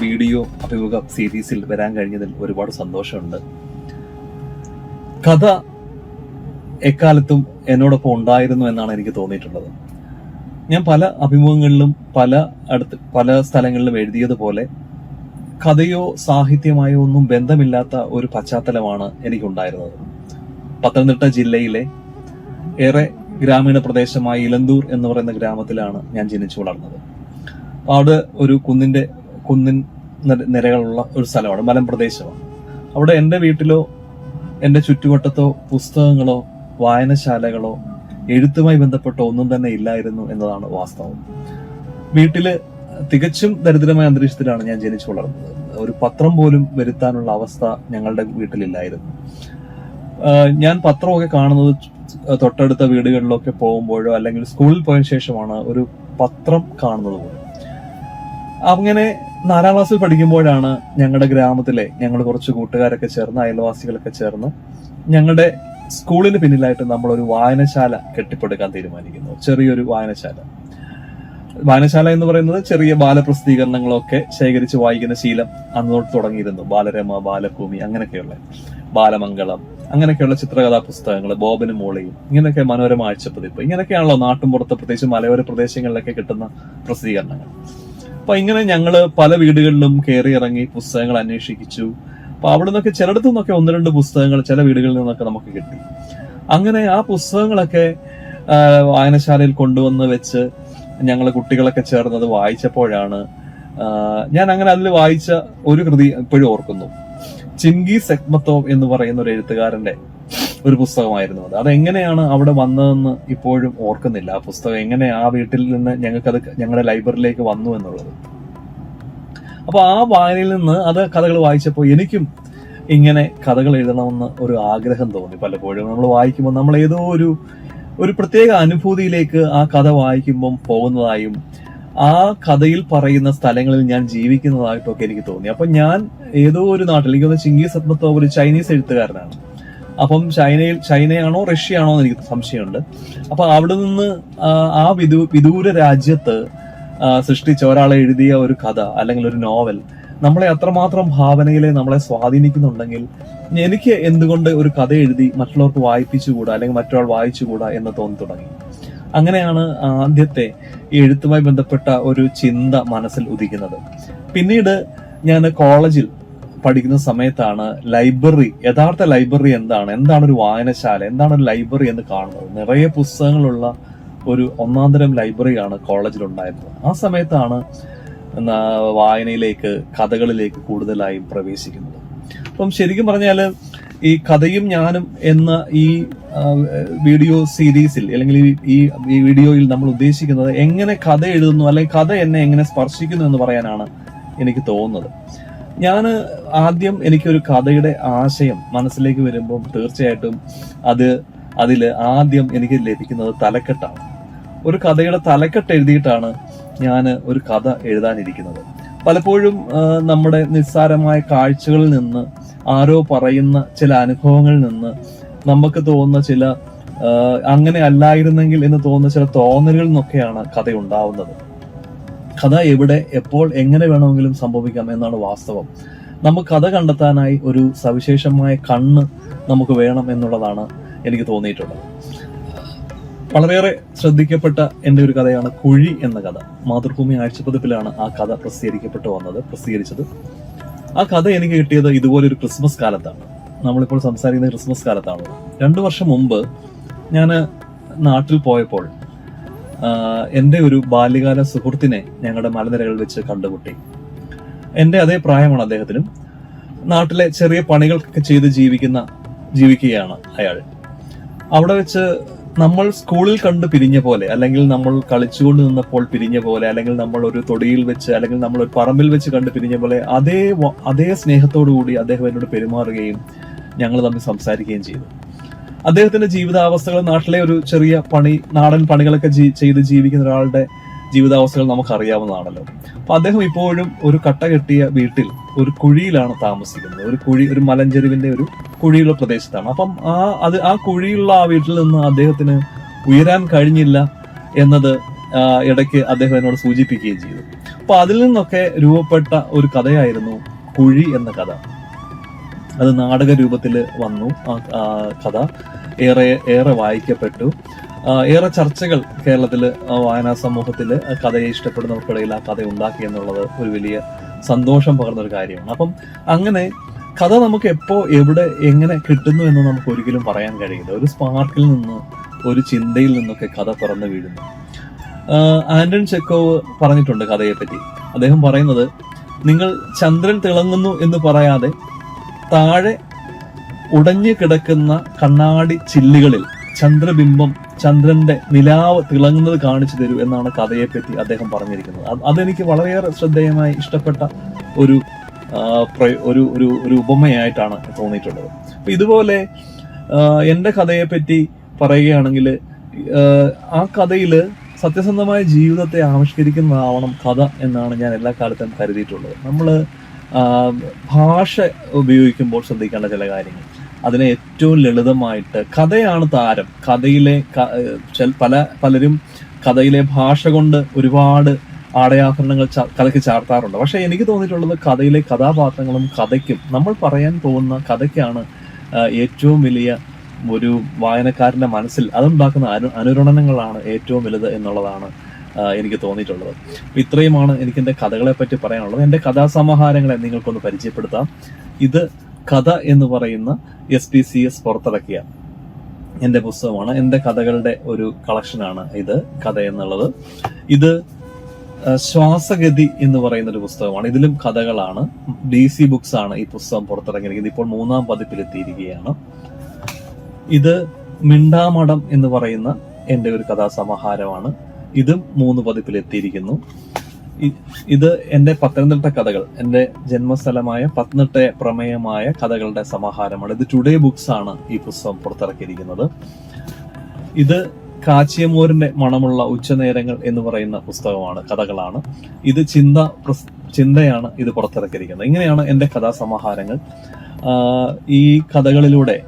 Video അഭിമുഖ സീരീസിൽ വരാൻ കഴിഞ്ഞതിൽ ഒരുപാട് സന്തോഷമുണ്ട്. കഥ എക്കാലത്തും എന്നോടൊപ്പം ഉണ്ടായിരുന്നു എന്നാണ് എനിക്ക് തോന്നിയിട്ടുള്ളത്. ഞാൻ പല അഭിമുഖങ്ങളിലും പല അടുത്ത് പല സ്ഥലങ്ങളിലും എഴുതിയതുപോലെ കഥയോ സാഹിത്യമായോ ഒന്നും ബന്ധമില്ലാത്ത ഒരു പശ്ചാത്തലമാണ് എനിക്കുണ്ടായിരുന്നത്. പത്തനംതിട്ട ജില്ലയിലെ ഏറെ ഗ്രാമീണ പ്രദേശമായ ഇലന്തൂർ എന്ന് പറയുന്ന ഗ്രാമത്തിലാണ് ഞാൻ ജനിച്ചു വളർന്നത്. അവിടെ ഒരു കുന്നിന്റെ കുന്നിൻ നിരകളുള്ള ഒരു സ്ഥലമാണ് മലമ്പ്രദേശമാണ്. അവിടെ എന്റെ വീട്ടിലോ എന്റെ ചുറ്റുവട്ടത്തോ പുസ്തകങ്ങളോ വായനശാലകളോ എഴുത്തുമായി ബന്ധപ്പെട്ട ഒന്നും തന്നെ ഇല്ലായിരുന്നു എന്നതാണ് വാസ്തവം. വീട്ടിൽ തികച്ചും ദരിദ്രമായ അന്തരീക്ഷത്തിലാണ് ഞാൻ ജനിച്ചു വളർന്നത്. ഒരു പത്രം പോലും വരുത്താനുള്ള അവസ്ഥ ഞങ്ങളുടെ വീട്ടിലില്ലായിരുന്നു. ഞാൻ പത്രമൊക്കെ കാണുന്നത് തൊട്ടടുത്ത വീടുകളിലൊക്കെ പോകുമ്പോഴോ അല്ലെങ്കിൽ സ്കൂളിൽ പോയ ശേഷമാണ് ഒരു പത്രം കാണുന്നത് പോലും. അങ്ങനെ നാലാം ക്ലാസ്സിൽ പഠിക്കുമ്പോഴാണ് ഞങ്ങളുടെ ഗ്രാമത്തിലെ ഞങ്ങൾ കുറച്ച് കൂട്ടുകാരൊക്കെ ചേർന്ന് അയൽവാസികളൊക്കെ ചേർന്ന് ഞങ്ങളുടെ സ്കൂളിന് പിന്നിലായിട്ട് നമ്മൾ ഒരു വായനശാല കെട്ടിപ്പടുക്കാൻ തീരുമാനിക്കുന്നു. ചെറിയൊരു വായനശാല. വായനശാല എന്ന് പറയുന്നത് ചെറിയ ബാലപ്രസിദ്ധീകരണങ്ങളൊക്കെ ശേഖരിച്ച് വായിക്കുന്ന ശീലം അന്ന് തൊട്ട് തുടങ്ങിയിരുന്നു. ബാലരമ ബാലഭൂമി അങ്ങനെയൊക്കെയുള്ള ബാലമംഗളം അങ്ങനെയൊക്കെയുള്ള ചിത്രകഥാ പുസ്തകങ്ങൾ ബോബനും മോളിയും ഇങ്ങനെയൊക്കെ മനോരമ ആഴ്ചപ്പതിപ്പ് ഇങ്ങനെയൊക്കെയാണല്ലോ നാട്ടുമ്പുറത്ത് പ്രത്യേകിച്ച് മലയോര പ്രദേശങ്ങളിലൊക്കെ കിട്ടുന്ന പ്രസിദ്ധീകരണങ്ങൾ. അപ്പൊ ഇങ്ങനെ ഞങ്ങൾ പല വീടുകളിലും കയറി ഇറങ്ങി പുസ്തകങ്ങൾ അന്വേഷിച്ചു. അപ്പൊ അവിടെ നിന്നൊക്കെ ചിലയിടത്തു നിന്നൊക്കെ ഒന്ന് രണ്ട് പുസ്തകങ്ങൾ ചില വീടുകളിൽ നിന്നൊക്കെ നമുക്ക് കിട്ടി. അങ്ങനെ ആ പുസ്തകങ്ങളൊക്കെ വായനശാലയിൽ കൊണ്ടുവന്ന് വെച്ച് ഞങ്ങൾ കുട്ടികളൊക്കെ ചേർന്നത് വായിച്ചപ്പോഴാണ് ഞാൻ അങ്ങനെ അതിൽ വായിച്ച ഒരു കൃതി ഇപ്പോഴും ഓർക്കുന്നു. ചിങ്കി സെക്മത്തോവ് എന്ന് പറയുന്ന ഒരു എഴുത്തുകാരന്റെ ഒരു പുസ്തകമായിരുന്നു അത്. അതെങ്ങനെയാണ് അവിടെ വന്നതെന്ന് ഇപ്പോഴും ഓർക്കുന്നില്ല. ആ പുസ്തകം എങ്ങനെ ആ വീട്ടിൽ നിന്ന് ഞങ്ങൾക്കത് ഞങ്ങളുടെ ലൈബ്രറിയിലേക്ക് വന്നു എന്നുള്ളത്. അപ്പോൾ ആ വായനയിൽ നിന്ന് അത് കഥകൾ വായിച്ചപ്പോൾ എനിക്കും ഇങ്ങനെ കഥകൾ എഴുതണമെന്ന് ഒരു ആഗ്രഹം തോന്നി പലപ്പോഴും. നമ്മൾ വായിക്കുമ്പോൾ നമ്മൾ ഏതോ ഒരു ഒരു പ്രത്യേക അനുഭൂതിയിലേക്ക് ആ കഥ വായിക്കുമ്പം പോകുന്നതായും ആ കഥയിൽ പറയുന്ന സ്ഥലങ്ങളിൽ ഞാൻ ജീവിക്കുന്നതായിട്ടൊക്കെ എനിക്ക് തോന്നി. അപ്പൊ ഞാൻ ഏതോ ഒരു നാട്ടിൽ എനിക്ക് ചിങ്കി സത്മത്തോ ഒരു ചൈനീസ് എഴുത്തുകാരനാണ്. അപ്പം ചൈനയിൽ ചൈനയാണോ റഷ്യയാണോ എന്ന് എനിക്ക് സംശയമുണ്ട്. അപ്പൊ അവിടെ നിന്ന് ആ, വിദു വിദൂ വിദൂര രാജ്യത്ത് സൃഷ്ടിച്ച ഒരാളെ എഴുതിയ ഒരു കഥ അല്ലെങ്കിൽ ഒരു നോവൽ നമ്മളെ അത്രമാത്രം ഭാവനയിലെ നമ്മളെ സ്വാധീനിക്കുന്നുണ്ടെങ്കിൽ എനിക്ക് എന്തുകൊണ്ട് ഒരു കഥ എഴുതി മറ്റുള്ളവർക്ക് വായിപ്പിച്ചുകൂടാ അല്ലെങ്കിൽ മറ്റൊരാൾ വായിച്ചുകൂടാ എന്ന് തോന്നി തുടങ്ങി. അങ്ങനെയാണ് ആദ്യത്തെ എഴുത്തുമായി ബന്ധപ്പെട്ട ഒരു ചിന്ത മനസ്സിൽ ഉദിക്കുന്നത്. പിന്നീട് ഞാൻ കോളേജിൽ പഠിക്കുന്ന സമയത്താണ് ലൈബ്രറി യഥാർത്ഥ ലൈബ്രറി എന്താണ്? എന്താണ് ഒരു വായനശാല? എന്താണ് ഒരു ലൈബ്രറി എന്ന് കാണുന്നത്? നിറയെ പുസ്തകങ്ങളുള്ള ഒരു ഒന്നാം തരം ലൈബ്രറിയാണ് കോളേജിൽ ഉണ്ടായിരുന്നത് ആ സമയത്താണ് വായനയിലേക്ക് കഥകളിലേക്ക് കൂടുതലായും പ്രവേശിക്കുന്നത്. അപ്പം ശരിക്കും പറഞ്ഞാൽ ഈ കഥയും ഞാനും എന്ന ഈ വീഡിയോ സീരീസിൽ അല്ലെങ്കിൽ ഈ വീഡിയോയിൽ നമ്മൾ ഉദ്ദേശിക്കുന്നത് എങ്ങനെ കഥ എഴുതുന്നു അല്ലെങ്കിൽ കഥ എന്നെ എങ്ങനെ സ്പർശിക്കുന്നു എന്ന് പറയാനാണ് എനിക്ക് തോന്നുന്നത്. ഞാൻ ആദ്യം എനിക്കൊരു കഥയുടെ ആശയം മനസ്സിലേക്ക് വരുമ്പോൾ തീർച്ചയായിട്ടും അത് അതിൽ ആദ്യം എനിക്ക് ലഭിക്കുന്നത് തലക്കെട്ടാണ്. ഒരു കഥയുടെ തലക്കെട്ട് എഴുതിയിട്ടാണ് ഞാൻ ഒരു കഥ എഴുതാനിരിക്കുന്നത്. പലപ്പോഴും നമ്മുടെ നിസ്സാരമായ കാഴ്ചകളിൽ നിന്ന് ആരോ പറയുന്ന ചില അനുഭവങ്ങളിൽ നിന്ന് നമുക്ക് തോന്നുന്ന ചില അങ്ങനെ അല്ലായിരുന്നെങ്കിൽ എന്ന് തോന്നുന്ന ചില തോന്നലുകളിൽ നിന്നൊക്കെയാണ് കഥ ഉണ്ടാവുന്നത്. കഥ എവിടെ എപ്പോൾ എങ്ങനെ വേണമെങ്കിലും സംഭവിക്കാം എന്നാണ് വാസ്തവം. നമുക്ക് കഥ കണ്ടെത്താനായി ഒരു സവിശേഷമായ കണ്ണ് നമുക്ക് വേണം എന്നുള്ളതാണ് എനിക്ക് തോന്നിയിട്ടുള്ളത്. വളരെയേറെ ശ്രദ്ധിക്കപ്പെട്ട എന്റെ ഒരു കഥയാണ് കുഴി എന്ന കഥ. മാതൃഭൂമി ആഴ്ചപ്പതിപ്പിലാണ് ആ കഥ പ്രസിദ്ധീകരിക്കപ്പെട്ടു വന്നത് പ്രസിദ്ധീകരിച്ചത്. ആ കഥ എനിക്ക് കിട്ടിയത് ഇതുപോലെ ഒരു ക്രിസ്മസ് കാലത്താണ്. നമ്മളിപ്പോൾ സംസാരിക്കുന്ന ക്രിസ്മസ് കാലത്താണ് രണ്ടു വർഷം മുമ്പ് ഞാൻ നാട്ടിൽ പോയപ്പോൾ എന്റെ ഒരു ബാല്യകാല സുഹൃത്തിനെ ഞങ്ങളുടെ മലനിരകളിൽ വെച്ച് കണ്ടുമുട്ടി. എന്റെ അതേ പ്രായമാണ് അദ്ദേഹത്തിനും. നാട്ടിലെ ചെറിയ പണികൾക്കൊക്കെ ചെയ്ത് ജീവിക്കുന്ന ജീവിക്കുകയാണ് അയാൾ. അവിടെ വെച്ച് നമ്മൾ സ്കൂളിൽ കണ്ട് പിരിഞ്ഞ പോലെ അല്ലെങ്കിൽ നമ്മൾ കളിച്ചുകൊണ്ട് നിന്നപ്പോൾ പിരിഞ്ഞ പോലെ അല്ലെങ്കിൽ നമ്മൾ ഒരു തൊടിയിൽ വെച്ച് അല്ലെങ്കിൽ നമ്മൾ ഒരു പറമ്പിൽ വെച്ച് കണ്ട് പിരിഞ്ഞ പോലെ അതേ അതേ സ്നേഹത്തോടു കൂടി അദ്ദേഹം എന്നോട് പെരുമാറുകയും ഞങ്ങൾ തമ്മിൽ സംസാരിക്കുകയും ചെയ്തു. അദ്ദേഹത്തിന്റെ ജീവിതാവസ്ഥകൾ നാട്ടിലെ ഒരു ചെറിയ പണി നാടൻ പണികളൊക്കെ ചെയ്ത് ജീവിക്കുന്ന ഒരാളുടെ ജീവിതാവസ്ഥകൾ നമുക്ക് അറിയാവുന്നതാണല്ലോ അപ്പൊ അദ്ദേഹം ഇപ്പോഴും ഒരു കട്ട കെട്ടിയ വീട്ടിൽ ഒരു കുഴിയിലാണ് താമസിക്കുന്നത്. ഒരു കുഴി ഒരു മലഞ്ചെരുവിന്റെ ഒരു കുഴിയുള്ള പ്രദേശത്താണ്. അപ്പം ആ അത് ആ കുഴിയുള്ള ആ വീട്ടിൽ നിന്ന് അദ്ദേഹത്തിന് ഉയരാൻ കഴിഞ്ഞില്ല എന്നത് ഇടയ്ക്ക് അദ്ദേഹം എന്നോട് സൂചിപ്പിക്കുകയും ചെയ്തു. അപ്പൊ അതിൽ നിന്നൊക്കെ രൂപപ്പെട്ട ഒരു കഥയായിരുന്നു കുഴി എന്ന കഥ. അത് നാടക രൂപത്തിൽ വന്നു. ആ കഥ ഏറെ ഏറെ വായിക്കപ്പെട്ടു. ഏറെ ചർച്ചകൾ കേരളത്തിൽ വായനാ സമൂഹത്തിൽ കഥയെ ഇഷ്ടപ്പെടുന്നവർക്കിടയിൽ ആ കഥ ഉണ്ടാക്കി എന്നുള്ളത് ഒരു വലിയ സന്തോഷം പകർന്ന ഒരു കാര്യമാണ്. അപ്പം അങ്ങനെ കഥ നമുക്ക് എപ്പോ എവിടെ എങ്ങനെ കിട്ടുന്നു എന്ന് നമുക്ക് ഒരിക്കലും പറയാൻ കഴിയില്ല. ഒരു സ്പാർക്കിൽ നിന്ന് ഒരു ചിന്തയിൽ നിന്നൊക്കെ കഥ പിറന്നു വീഴുന്നു. ആന്റൺ ചെക്കോവ് പറഞ്ഞിട്ടുണ്ട് കഥയെപ്പറ്റി. അദ്ദേഹം പറയുന്നത് നിങ്ങൾ ചന്ദ്രൻ തിളങ്ങുന്നു എന്ന് പറയാതെ താഴെ ഉടഞ്ഞു കിടക്കുന്ന കണ്ണാടി ചില്ലുകളിൽ ചന്ദ്രബിംബം ചന്ദ്രന്റെ നിലാവ് തിളങ്ങുന്നത് കാണിച്ചു തരൂ എന്നാണ് കഥയെപ്പറ്റി അദ്ദേഹം പറഞ്ഞിരിക്കുന്നത്. അത് അതെനിക്ക് വളരെയേറെ ശ്രദ്ധേയമായി ഇഷ്ടപ്പെട്ട ഒരു ഒരു ഒരു ഒരു ഉപമയായിട്ടാണ് തോന്നിയിട്ടുള്ളത്. അപ്പൊ ഇതുപോലെ എന്റെ കഥയെപ്പറ്റി പറയുകയാണെങ്കിൽ ആ കഥയിൽ സത്യസന്ധമായ ജീവിതത്തെ ആവിഷ്കരിക്കുന്നതാവണം കഥ എന്നാണ് ഞാൻ എല്ലാ കാലത്തും കരുതിയിട്ടുള്ളത്. നമ്മൾ ആ, ഭാഷ ഉപയോഗിക്കുമ്പോൾ ശ്രദ്ധിക്കേണ്ട ചില കാര്യങ്ങൾ. അതിനെ ഏറ്റവും ലളിതമായിട്ട് കഥയാണ് താരം. കഥയിലെ പല പലരും കഥയിലെ ഭാഷ കൊണ്ട് ഒരുപാട് ആടയാഭരണങ്ങൾ കഥയ്ക്ക് ചാർത്താറുണ്ട്. പക്ഷെ എനിക്ക് തോന്നിയിട്ടുള്ളത് കഥയിലെ കഥാപാത്രങ്ങളും കഥയ്ക്കും നമ്മൾ പറയാൻ പോകുന്ന കഥയ്ക്കാണ് ഏറ്റവും വലിയ ഒരു വായനക്കാരന്റെ മനസ്സിൽ അതുണ്ടാക്കുന്ന അനു അനുരണനങ്ങളാണ് ഏറ്റവും വലുത് എന്നുള്ളതാണ് എനിക്ക് തോന്നിയിട്ടുള്ളത്. അപ്പൊ ഇത്രയുമാണ് എനിക്ക് എന്റെ കഥകളെ പറ്റി പറയാനുള്ളത്. എന്റെ കഥാസമാഹാരങ്ങളെ നിങ്ങൾക്കൊന്ന് പരിചയപ്പെടുത്താം. ഇത് കഥ എന്ന് പറയുന്ന എസ് പി സി എസ് പുറത്തിറക്കിയ എന്റെ പുസ്തകമാണ്. എന്റെ കഥകളുടെ ഒരു കളക്ഷനാണ് ഇത് കഥ എന്നുള്ളത്. ഇത് ശ്വാസഗതി എന്ന് പറയുന്ന ഒരു പുസ്തകമാണ്. ഇതിലും കഥകളാണ്. ഡി സി ബുക്സ് ആണ് ഈ പുസ്തകം പുറത്തിറങ്ങിയിരിക്കുന്നത്. ഇപ്പോൾ മൂന്നാം പതിപ്പിലെത്തിയിരിക്കുകയാണ്. ഇത് മിണ്ടാമടം എന്ന് പറയുന്ന എന്റെ ഒരു കഥാസമാഹാരമാണ്. ഇതും മൂന്ന് പതിപ്പിലെത്തിയിരിക്കുന്നു. ഇത് എന്റെ പത്തനംതിട്ട കഥകൾ എന്റെ ജന്മസ്ഥലമായ പത്തനംതിട്ട പ്രമേയമായ കഥകളുടെ സമാഹാരമാണ്. ഇത് ടുഡേ ബുക്സ് ആണ് ഈ പുസ്തകം പുറത്തിറക്കിയിരിക്കുന്നത്. ഇത് കാച്ചിയമൂരിന്റെ മണമുള്ള ഉച്ചനേരങ്ങൾ എന്ന് പറയുന്ന പുസ്തകമാണ് കഥകളാണ്. ഇത് ചിന്ത ചിന്തയാണ് ഇത് പുറത്തിറക്കിയിരിക്കുന്നത്. ഇങ്ങനെയാണ് എന്റെ കഥാസമാഹാരങ്ങൾ. ഈ കഥകളിലൂടെ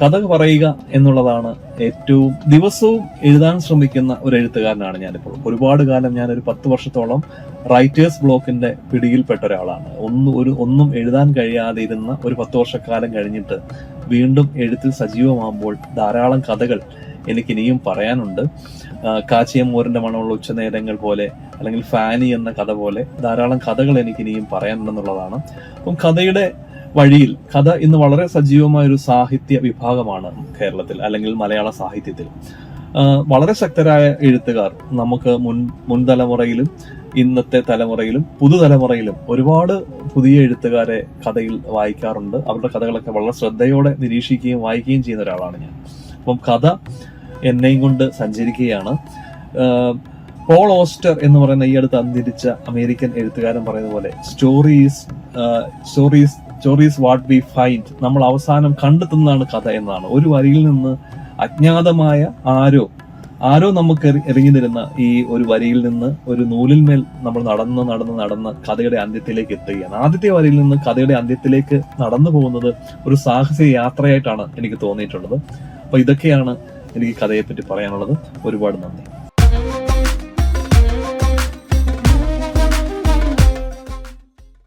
കഥ പറയുക എന്നുള്ളതാണ് ഏറ്റവും ദിവസവും എഴുതാൻ ശ്രമിക്കുന്ന ഒരു എഴുത്തുകാരനാണ് ഞാനിപ്പോൾ. ഒരുപാട് കാലം ഞാൻ ഒരു പത്ത് വർഷത്തോളം റൈറ്റേഴ്സ് ബ്ലോക്കിന്റെ പിടിയിൽപ്പെട്ട ഒരാളാണ്. ഒന്നും ഒരു ഒന്നും എഴുതാൻ കഴിയാതെ ഇരുന്ന ഒരു പത്ത് വർഷക്കാലം കഴിഞ്ഞിട്ട് വീണ്ടും എഴുത്തിൽ സജീവമാകുമ്പോൾ ധാരാളം കഥകൾ എനിക്ക് ഇനിയും പറയാനുണ്ട് കാച്ചിയമ്മൂരിന്റെ മണമുള്ള ഉച്ചനേരങ്ങൾ പോലെ അല്ലെങ്കിൽ ഫാനി എന്ന കഥ പോലെ ധാരാളം കഥകൾ എനിക്ക് ഇനിയും പറയാനുണ്ടെന്നുള്ളതാണ്. അപ്പം കഥയുടെ വഴിയിൽ. കഥ ഇന്ന് വളരെ സജീവമായ ഒരു സാഹിത്യ വിഭാഗമാണ് കേരളത്തിൽ അല്ലെങ്കിൽ മലയാള സാഹിത്യത്തിൽ. വളരെ ശക്തരായ എഴുത്തുകാർ നമുക്ക് മുൻ മുൻതലമുറയിലും ഇന്നത്തെ തലമുറയിലും പുതുതലമുറയിലും ഒരുപാട് പുതിയ എഴുത്തുകാരെ കഥയിൽ വായിക്കാറുണ്ട്. അവരുടെ കഥകളൊക്കെ വളരെ ശ്രദ്ധയോടെ നിരീക്ഷിക്കുകയും വായിക്കുകയും ചെയ്യുന്ന ഒരാളാണ് ഞാൻ. അപ്പം കഥ എന്നെയും കൊണ്ട് സഞ്ചരിക്കുകയാണ്. പോൾ ഓസ്റ്റർ എന്ന് പറയുന്ന ഈ അടുത്ത് അന്തരിച്ച അമേരിക്കൻ എഴുത്തുകാരൻ പറയുന്ന പോലെ stories stories stories what we find നമ്മൾ അവസാനം കണ്ടെത്തുന്നതാണ് കഥ എന്നാണ് ഒരു വരിയിൽ നിന്ന് അജ്ഞാതമായ ആരോ ആരോ നമുക്ക് എറിഞ്ഞു തരുന്ന ഈ ഒരു വരിയിൽ നിന്ന് ഒരു നൂലിന്മേൽ നമ്മൾ നടന്ന് നടന്ന് നടന്ന് കഥയുടെ അന്ത്യത്തിലേക്ക് എത്തുകയാണ്. ആദ്യത്തെ വരിയിൽ നിന്ന് കഥയുടെ അന്ത്യത്തിലേക്ക് നടന്നു പോകുന്നത് ഒരു സാഹസിക യാത്രയായിട്ടാണ് എനിക്ക് തോന്നിയിട്ടുള്ളത്. അപ്പൊ ഇതൊക്കെയാണ് എനിക്ക് കഥയെപ്പറ്റി പറയാനുള്ളത്. ഒരുപാട് നന്ദി.